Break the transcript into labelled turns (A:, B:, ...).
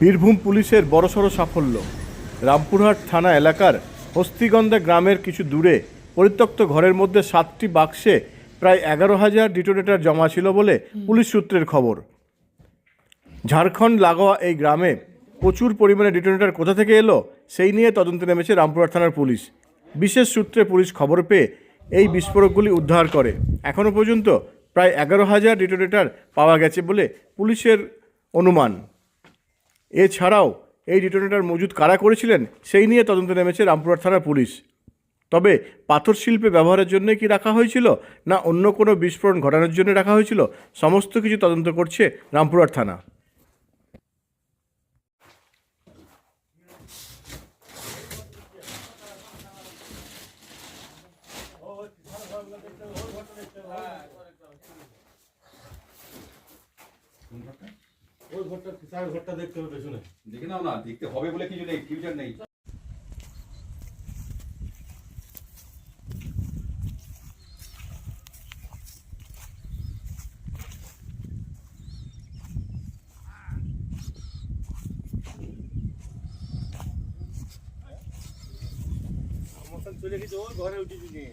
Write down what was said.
A: বীরভূম পুলিশের বড়সড় সাফল্য। রামপুরহাট থানা এলাকার হস্তিগন্ধা গ্রামের কিছু দূরে পরিত্যক্ত ঘরের মধ্যে সাতটি বাক্সে প্রায় এগারো হাজার ডিটোনেটর জমা ছিল বলে পুলিশ সূত্রের খবর। ঝাড়খণ্ড লাগোয়া এই গ্রামে প্রচুর পরিমাণে ডিটোনেটর কোথা থেকে এলো সেই নিয়ে তদন্তে নেমেছে রামপুরহাট থানার পুলিশ। বিশেষ সূত্রে পুলিশ খবর পেয়ে এই বিস্ফোরকগুলি উদ্ধার করে। এখনও পর্যন্ত প্রায় এগারো হাজার ডিটোনেটর পাওয়া গেছে বলে পুলিশের অনুমান। এছাড়াও, এই ডিটোনেটর মজুদ কারা করেছিলেন সেই নিয়ে তদন্ত নেমেছে রামপুরহাট থানার পুলিশ। তবে পাথর শিল্পে ব্যবহারের জন্য কি রাখা হয়েছিল না অন্য কোনো বিস্ফোরণ ঘটানোর জন্য রাখা হয়েছিল, সমস্ত কিছু তদন্ত করছে রামপুরহাট থানা।
B: ওই ঘরটা চার ঘরটা দেখতে হবে পেছনে।
C: দেখে নাও না দেখতে হবে বলে কিছু নেই ফিউচার নেই।
B: চলে গেছে ওই ঘরে উঠেছি নিয়ে।